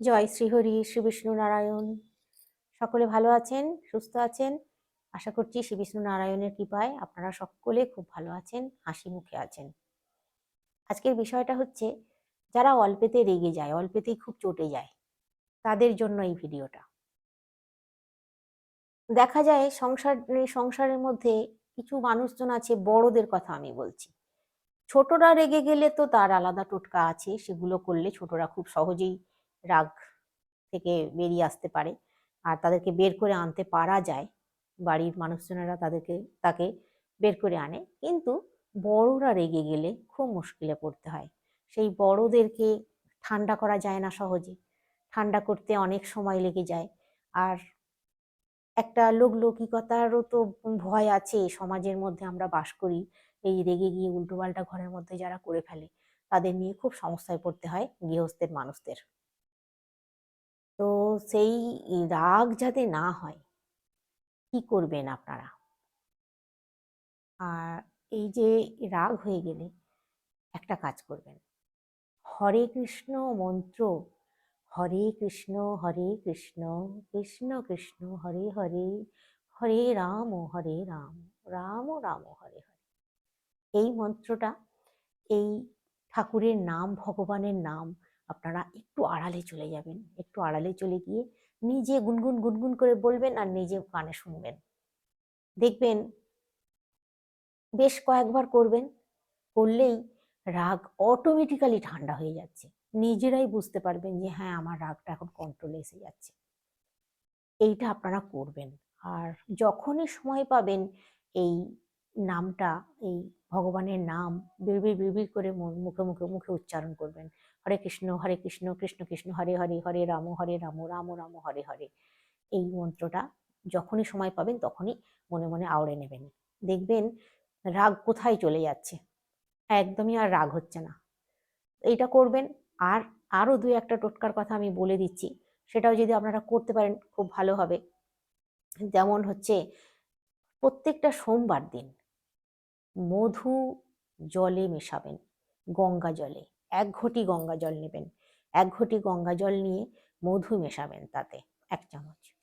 জয় শ্রীহরি, শ্রী বিষ্ণু নারায়ণ। সকলে ভালো আছেন, সুস্থ আছেন? আশা করছি শ্রী বিষ্ণু নারায়ণের কৃপায় আপনারা সকলে খুব ভালো আছেন, হাসি মুখে আছেন। আজকের বিষয়টা হচ্ছে, যারা অল্পেতে রেগে যায়, অল্পেতেই খুব চটে যায়, তাদের জন্য এই ভিডিওটা। দেখা যায় সংসার, সংসারের মধ্যে কিছু মানুষজন আছে, বড়দের কথা আমি বলছি। ছোটরা রেগে গেলে তো তার আলাদা টোটকা আছে, সেগুলো করলে ছোটরা খুব সহজেই রাগ থেকে বেরিয়ে আসতে পারে। আর তাদেরকে বের করে আনতে পারা যায়। বাড়ির মানুষজনেরা তাদেরকে, তাকে বের করে আনে। কিন্তু বড়রা রেগে গেলে খুব মুশকিলে পড়তে হয়। সেই বড়দেরকে ঠান্ডা করা যায় না সহজে। ঠান্ডা করতে অনেক সময় লেগে যায়। আর একটা লোকলৌকিকতারও তো ভয় আছে। সমাজের মধ্যে আমরা বাস করি। এই রেগে গিয়ে উল্টোপাল্টা ঘরের মধ্যে যারা করে ফেলে, তাদের নিয়ে খুব সমস্যায় পড়তে হয় গৃহস্থের, মানুষদের। তো সেই রাগ যাতে না হয়, কি করবেন আপনারা? আর এই যে রাগ হয়ে গেলে একটা কাজ করবেন। হরে কৃষ্ণ মন্ত্র, হরে কৃষ্ণ হরে কৃষ্ণ কৃষ্ণ কৃষ্ণ, হরে হরে হরে রাম হরে রাম রাম রাম, হরে হরে। এই মন্ত্রটা, এই ঠাকুরের নাম, ভগবানের নাম আপনারা একটু আড়ালে চলে যাবেন, একটু আড়ালে চলে গিয়ে নিজে গুনগুন গুনগুন করে বলবেন আর নিজে কানে শুনবেন। দেখবেন বেশ কয়েকবার করবেন, করলেই রাগ অটোমেটিক্যালি ঠান্ডা হয়ে যাচ্ছে। নিজেরাই বুঝতে পারবেন যে হ্যাঁ আমার রাগটা এখন কন্ট্রোলে এসে যাচ্ছে। এইটা আপনারা করবেন। আর যখনই সময় পাবেন, এই নামটা, এই ভগবানের নাম বিড়বিড় বিড়বিড় করে মুখে মুখে মুখে উচ্চারণ করবেন। হরে কৃষ্ণ হরে কৃষ্ণ কৃষ্ণ কৃষ্ণ, হরে হরে হরে রাম হরে রাম রাম রাম, হরে হরে। এই মন্ত্রটা যখনই সময় পাবেন তখনই মনে মনে আওড়ে নেবেন। দেখবেন রাগ কোথায় চলে যাচ্ছে? একদমই আর রাগ হচ্ছে না। এইটা করবেন। আর আরও দুই একটা টোটকার কথা আমি বলে দিচ্ছি। সেটাও যদি আপনারা করতে পারেন, খুব ভালো হবে। যেমন হচ্ছে প্রত্যেকটা সোমবার দিন মধু জলে মেশাবেন, গঙ্গা জলে। এক ঘটি গঙ্গা জল নেবেন। এক ঘটি গঙ্গা জল নিয়ে মধু মেশাবেন তাতে, এক চামচ।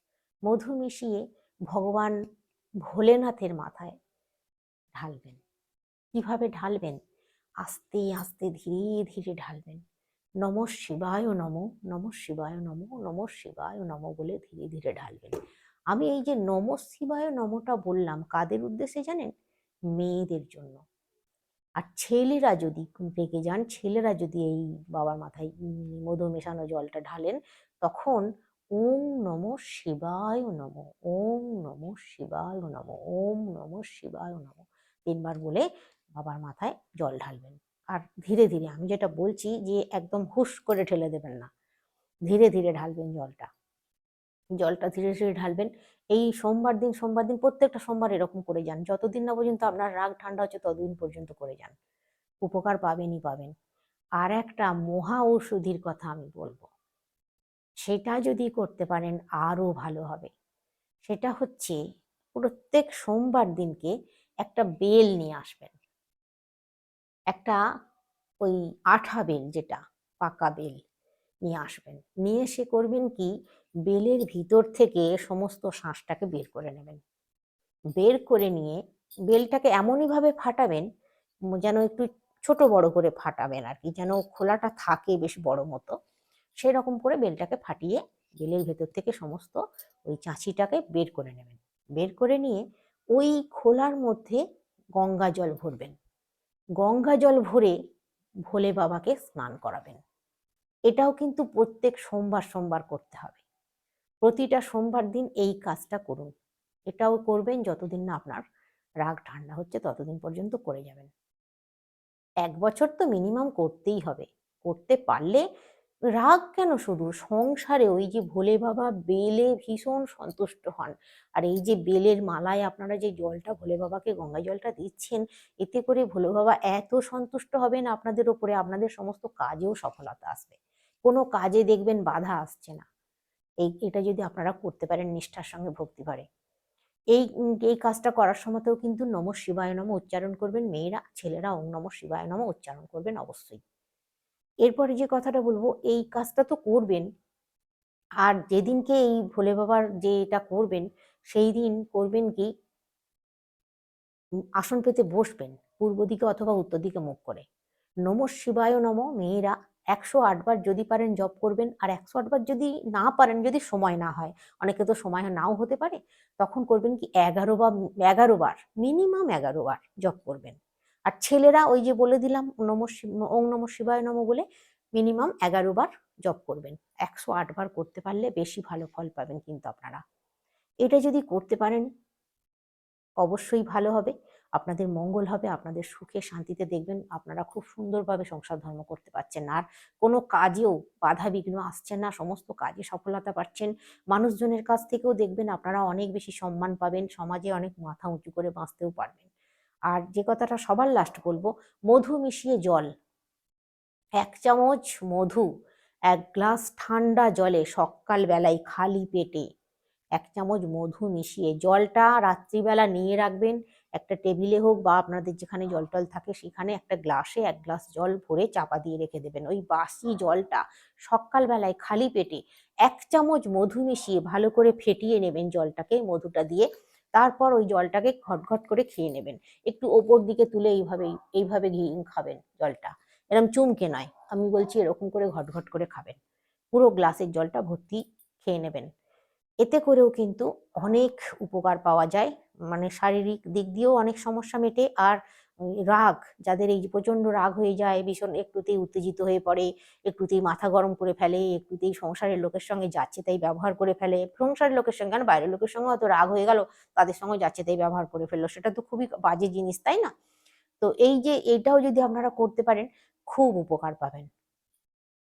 মধু মিশিয়ে ভগবান ভোলেনাথের মাথায় ঢালবেন। কীভাবে ঢালবেন? আস্তে আস্তে ধীরে ধীরে ঢালবেন। নম শিবায় নম নম শিবায় নম নম শিবায় নম বলে ধীরে ধীরে ঢালবেন। আমি এই যে নম শিবায় নমটা বললাম, কাদের উদ্দেশ্যে জানেন? মেয়েদের জন্য। আর ছেলেরা যদি রেগে যান, ছেলেরা যদি এই বাবার মাথায় মধু মেশানো জলটা ঢালেন, তখন ওম নম শিবায় নম, ওম নম শিবায় নম, ওম নম শিবায় নম তিনবার বলে বাবার মাথায় জল ঢালবেন। আর ধীরে ধীরে আমি যেটা বলছি যে একদম হুশ করে ঠেলে দেবেন না। ধীরে ধীরে ঢালবেন জলটা। জলটা ধীরে ধীরে ঢালবেন। এই সোমবার দিন সোমবার দিন প্রত্যেকটা সোমবার এরকম করে যান। যতদিন না পর্যন্ত আপনার রাগ ঠান্ডা হচ্ছে, ততদিন পর্যন্ত করে যান। উপকার পাবেনই পাবেন। আর একটা মহা ঔষধির কথা আমি বলব। সেটা যদি করতে পারেন আরও ভালো হবে। সেটা হচ্ছে, প্রত্যেক সোমবার দিনকে একটা বেল নিয়ে আসবেন। একটা ওই আঠা বেল যেটা, পাকা বেল নিয়ে আসবেন। নিয়ে এসে করবেন কি বেলের ভিতর থেকে সমস্ত শ্বাসটাকে বের করে নেবেন। বের করে নিয়ে বেলটাকে এমনইভাবে ফাটাবেন, যেন একটু ছোট বড় করে ফাটাবেন আর কি, যেন খোলাটা থাকে বেশ বড় মতো। সেই রকম করে বেলটাকে ফাটিয়ে বেলের ভেতর থেকে সমস্ত ওই চাঁচিটাকে বের করে নেবেন। বের করে নিয়ে ওই খোলার মধ্যে গঙ্গা জল ভরবেন। গঙ্গা জল ভরে ভোলে বাবাকে স্নান করাবেন। এটাও কিন্তু প্রত্যেক সোমবার সোমবার করতে হবে। প্রতিটা সোমবার দিন এই কাজটা করুন। এটাও করবেন যতদিন না আপনার রাগ ঠান্ডা হচ্ছে ততদিন পর্যন্ত করে যাবেন। এক বছর তো মিনিমাম করতেই হবে। করতে পারলে রাগ কেন শুধু? সংসারে ওই যে ভোলে বাবা বেলে ভীষণ সন্তুষ্ট হন। আর এই যে বেলের মালায় আপনারা যে জলটা, ভোলে বাবাকে গঙ্গা জলটা দিচ্ছেন, এতে করে ভোলে বাবা এত সন্তুষ্ট হবেন আপনাদের ওপরে, আপনাদের সমস্ত কাজেও সফলতা আসবে। কোনো কাজে দেখবেন বাধা আসছে না। এই এটা যদি আপনারা করতে পারেন, নিষ্ঠার সঙ্গে ভক্তি ভরে এই এই কাজটা করার সময়তেও কিন্তু নম শিবায় নম উচ্চারণ করবেন। মেয়েরা, ছেলেরা, ওম নম শিবায় নম উচ্চারণ করবেন অবশ্যই। এরপরে যে কথাটা বলব, এই কাজটা তো করবেন। আর যেদিনকে এই ভোলে বাবার যে এটা করবেন, সেই দিন করবেন কি? আসন পেতে বসবেন, পূর্ব দিকে অথবা উত্তর দিকে মুখ করে। নম শিবায় নম, মেয়েরা একশো আটবার যদি পারেন জব করবেন আর একশো আটবার যদি না পারেন, যদি সময় না হয়, অনেকে তো সময় নাও হতে পারে, তখন করবেন কি এগারো বা এগারো বার মিনিমাম এগারো বার জব করবেন। আর ছেলেরা ওই যে বলে দিলাম নম ওং নম শিবায় নম বলে মিনিমাম এগারো বার জব করবেন। একশো আটবার করতে পারলে বেশি ভালো ফল পাবেন কিন্তু আপনারা। এটা যদি করতে পারেন, অবশ্যই ভালো হবে। আপনাদের মঙ্গল হবে, আপনাদের সুখে শান্তিতে দেখবেন, আপনারা খুব সুন্দরভাবে সংসার ধর্ম করতে পারছেন। আর কোনো কাজেও বাধা বিঘ্ন আসছে না, সমস্ত কাজে সফলতা পাচ্ছেন। মানুষজনের কাছ থেকেও দেখবেন আপনারা অনেক বেশি সম্মান পাবেন, সমাজে অনেক মাথা উঁচু করে বাঁচতেও পারবেন। আর যে কথাটা সবার লাস্ট বলব, মধু মিশিয়ে জল। এক চামচ মধু, এক গ্লাস ঠান্ডা জলে সকাল বেলায় খালি পেটে। এক চামচ মধু মিশিয়ে জলটা রাত্রিবেলা নিয়ে রাখবেন একটা টেবিলে হোক বা আপনাদের যেখানে জল টল থাকে, সেখানে একটা গ্লাসে এক গ্লাস জল ভরে চাপা দিয়ে রেখে দেবেন। ওই বাসি জলটা সকালবেলায় খালি পেটে এক চামচ মধু মিশিয়ে ভালো করে ফেটিয়ে নেবেন জলটাকে, মধুটা দিয়ে। তারপর ওই জলটাকে ঘটঘট করে খেয়ে নেবেন। একটু ওপর দিকে তুলে এইভাবে এইভাবে ঘি খাবেন জলটা। এরকম চুমকে নয়। আমি বলছি এরকম করে ঘটঘট করে খাবেন। পুরো গ্লাসের জলটা ভর্তি খেয়ে নেবেন। এতে করেও কিন্তু অনেক উপকার পাওয়া যায়। মানে শারীরিক দিক দিয়েও অনেক সমস্যা মেটে আর রাগ, যাদের এই যে প্রচণ্ড রাগ হয়ে যায়, ভীষণ একটুতেই উত্তেজিত হয়ে পড়ে, একটুতেই মাথা গরম করে ফেলে, একটুতেই সংসারের লোকের সঙ্গে যাচ্ছে তাই ব্যবহার করে ফেলে। সংসারের লোকের সঙ্গে কেন বাইরের লোকের সঙ্গে হয়তো রাগ হয়ে গেল, তাদের সঙ্গে যাচ্ছে তাই ব্যবহার করে ফেলল। সেটা তো খুবই বাজে জিনিস, তাই না? তো এই যে এটাও যদি আপনারা করতে পারেন, খুব উপকার পাবেন।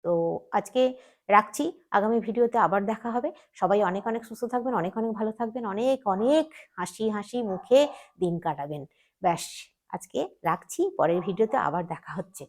তো আজকে রাখছি। আগামী ভিডিওতে আবার দেখা হবে। সবাই অনেক অনেক সুস্থ থাকবেন, অনেক অনেক ভালো থাকবেন। অনেক অনেক হাসি হাসি মুখে দিন কাটাবেন। ব্যাস, আজকে রাখছি। পরের ভিডিওতে আবার দেখা হচ্ছে।